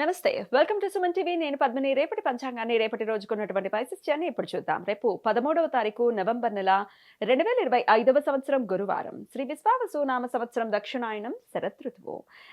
నమస్తే. Welcome to Suman TV. నేను పద్మిని. రేపటి పంచాంగాన్ని రేపటి రోజుకున్నటువంటి వైశిష్ట్యాన్ని ఇప్పుడు చూద్దాం. రేపు పదమూడవ తారీఖు నవంబర్ నెల రెండు వేల ఇరవై ఐదవ సంవత్సరం గురువారం. శ్రీ విశ్వావసు నామ సంవత్సరం దక్షిణాయనం శరత్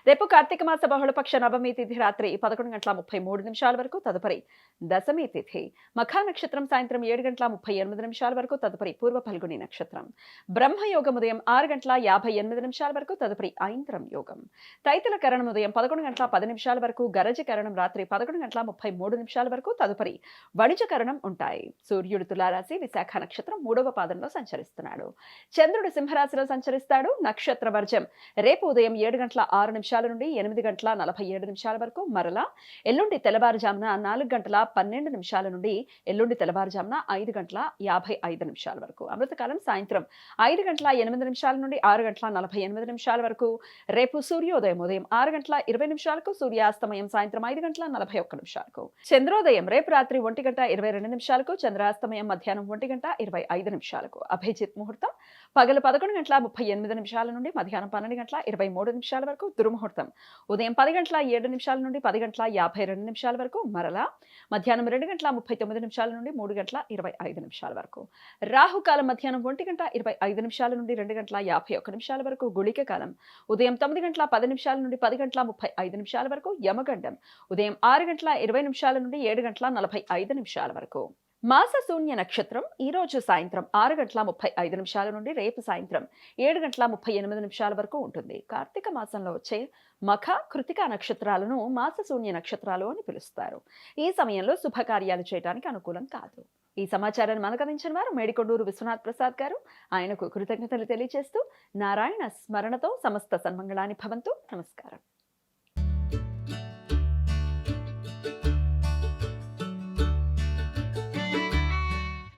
రేపు కార్తీక మాస బహుళపక్ష నవమి తిథి రాత్రి పదకొండు గంటల ముప్పై మూడు నిమిషాల వరకు తదుపరి దశమి తిథి. మఖా నక్షత్రం సాయంత్రం ఏడు గంటల ముప్పై ఎనిమిది నిమిషాల వరకు తదుపరి పూర్వ ఫల్గుని నక్షత్రం. బ్రహ్మయోగం ఉదయం ఆరు గంటల యాభై ఎనిమిది నిమిషాల వరకు తదుపరి ఐంద్రం యోగం. తైతల కరణం ఉదయం పదకొండు గంటల పది నిమిషాల వరకు గరజ కరణం రాత్రి పదకొండు గంటల ముప్పై మూడు నిమిషాల వరకు తదుపరి వణిజ కరణం ఉంటాయి. సూర్యుడు తులారాశి విశాఖ నక్షత్రం మూడవ పాదంలో సంచరిస్తున్నాడు. చంద్రుడు సింహరాశిలో సంచరిస్తాడు. నక్షత్ర వర్జం రేపు ఉదయం ఏడు గంటల ఆరు నిమిషాల నుండి ఎనిమిది గంటల నలభై ఏడు నిమిషాల వరకు మరలా ఎల్లుండి తెల్లవారుజామున నాలుగు గంటల పన్నెండు నిమిషాల నుండి ఎల్లుండి తెల్లవారుజామున ఐదు గంటల యాభై ఐదు నిమిషాల వరకు. అమృతకాలం సాయంత్రం ఐదు గంటల ఎనిమిది నిమిషాల నుండి ఆరు గంటల నలభై ఎనిమిది నిమిషాల వరకు. రేపు సూర్యోదయం ఉదయం ఆరు గంటల ఇరవై నిమిషాలకు సూర్యాస్తమయం సాయంత్రం ఐదు గంటల నలభై ఒక్క నిమిషాలకు. చంద్రోదయం రేపు రాత్రి ఒంటి గంట ఇరవై రెండు నిమిషాలకు చంద్రాస్తమయం మధ్యాహ్నం ఒంటి గంట ఇరవై ఐదు నిమిషాలకు. అభిజిత్ ముహూర్తం పగలు పదకొండు గంటల ముప్పై ఎనిమిది నిమిషాల నుండి మధ్యాహ్నం పన్నెండు గంటల ఇరవై మూడు నిమిషాల వరకు దుర్ముహూర్తం. ఉదయం పది గంటల ఏడు నిమిషాల నుండి పది గంటల యాభై రెండు నిమిషాల వరకు మరలా మధ్యాహ్నం రెండు గంటల ముప్పై తొమ్మిది నిమిషాల నుండి మూడు గంటల ఇరవై ఐదు నిమిషాల వరకు. రాహుకాలం మధ్యాహ్నం ఒంటి గంట ఇరవై ఐదు నిమిషాల నుండి రెండు గంటల యాభై ఒక్క నిమిషాల వరకు గుళిక కాలం. ఉదయం తొమ్మిది గంటల పది నిమిషాల నుండి పది గంటల ముప్పై ఐదు నిమిషాల వరకు యమగండ ఉదయం ఆరు గంటల ఇరవై నిమిషాల నుండి ఏడు గంటల నలభై ఐదు నిమిషాల వరకు. మాస శూన్య నక్షత్రం ఈ రోజు సాయంత్రం ఆరు గంటల ముప్పై ఐదు నిమిషాల నుండి రేపు సాయంత్రం ఏడు గంటల ముప్పై ఎనిమిది నిమిషాల వరకు ఉంటుంది. కార్తీక మాసంలో వచ్చే మఖ కృతిక నక్షత్రాలను మాస శూన్య నక్షత్రాలు అని పిలుస్తారు. ఈ సమయంలో శుభకార్యాలు చేయడానికి అనుకూలం కాదు. ఈ సమాచారాన్ని మనకందించిన వారు మేడికొండూరు విశ్వనాథ్ ప్రసాద్ గారు. ఆయనకు కృతజ్ఞతలు తెలియజేస్తూ నారాయణ స్మరణతో సమస్త సన్మంగళాన్ని భవంతు. నమస్కారం.